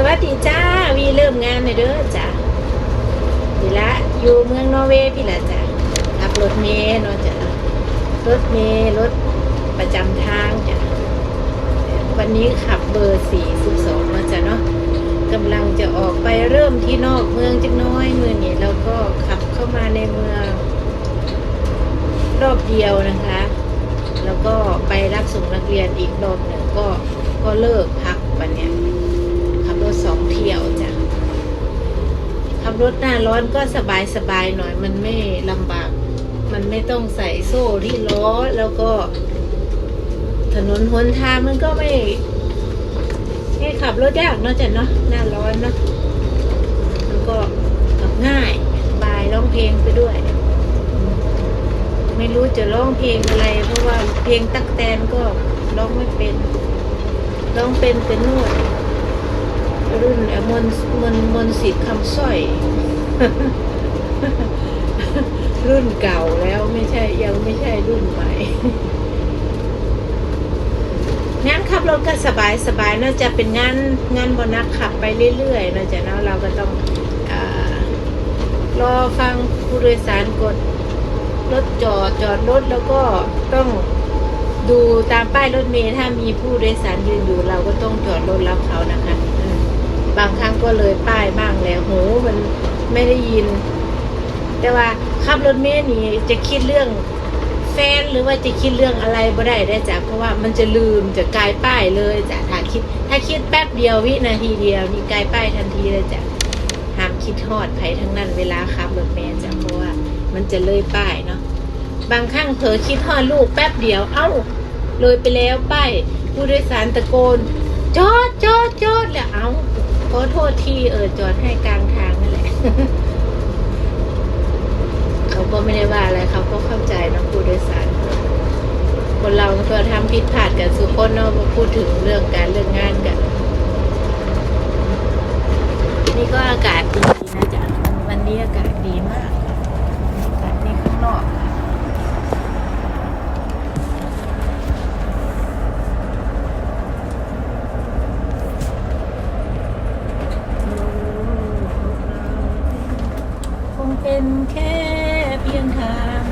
สวัสดีจ้าวีเริ่มงานเลยเด้อจ้าพี่ละอยู่เมืองนอร์เวย์พี่ละจ้าขับรถเมล์เนาะจ้ารถเมล์รถประจำทางจ้ะวันนี้ขับเบอร์สี่สิบสองเนาะจ้ะเนาะกำลังจะออกไปเริ่มที่นอกเมืองจักน้อยเมืองนี้แล้วก็ขับเข้ามาในเมืองรอบเดียวนะคะ แล้วก็ไปรับส่งนักเรียนอีกรอบหนึ่งก็ก็เลิกพักวันเนี้ย สองเที่ยวจ้ะขับรถหน้าร้อนก็สบายสบายหน่อยมันไม่ลำบาก มันไม่ต้องใส่โซ่ที่ล้อแล้วก็ ถนนหนทางมันก็ไม่ไม่ขับรถยากเนาะจ้ะเนาะหน้าร้อนเนาะมันก็ขับง่ายบายร้องเพลงไปด้วย ไม่รู้จะร้องเพลงอะไร เพราะว่าเพลงตักแตนก็ร้องไม่เป็นร้องเป็นแต่นวด รุ่นเอ่อมนต์มนต์มนสิทธิ์คำสร้อย รุ่นเก่าแล้วไม่ใช่ยังไม่ใช่รุ่นใหม่งานขับรถก็สบายสบายน่าจะเป็นงานงานบนักขับไปเรื่อยๆน่าจะเนาะเราก็ต้องอรอฟังผู้โดยสารกดรถจอดจอดรถแล้วก็ต้องดูตามป้ายรถเมล์ถ้ามีผู้โดยสารยืนอยู่เราก็ต้องจอดรถรับเขานะคะ บางครั้งก็เลยป้ายบ้างแล้วหูมันไม่ได้ยิน แต่ว่าขับรถเมล์นี่จะคิดเรื่องแฟนหรือว่าจะคิดเรื่องอะไรบ่ได้ได้จ้ะเพราะว่ามันจะลืมจะกลายป้ายเลยจ้ะถ้าคิด ถ้าคิดแป๊บเดียววินาทีเดียวนี่กลายป้ายทันทีเลยจ้ะห้ามคิดทอดไผทั้งนั้นเวลาขับรถเมล์จ้ะเพราะว่ามันจะเลยป้ายเนาะบางครั้งเผลอคิดทอดลูกแป๊บเดียวเอ้าเลยไปแล้วป้ายผู้โดยสารตะโกนจอดจอดจอดแล้วเอ้า ขอโทษทีเออจอดให้กลางทางนั่นแหละ เขาก็ไม่ได้ว่าอะไรเขาก็เข้าใจนะผู้โดยสาร คนเราก็ทำผิดพลาดกันสุคนเนาะมาพูดถึงเรื่องการเรื่องงานกัน็นแค่เพียงทาง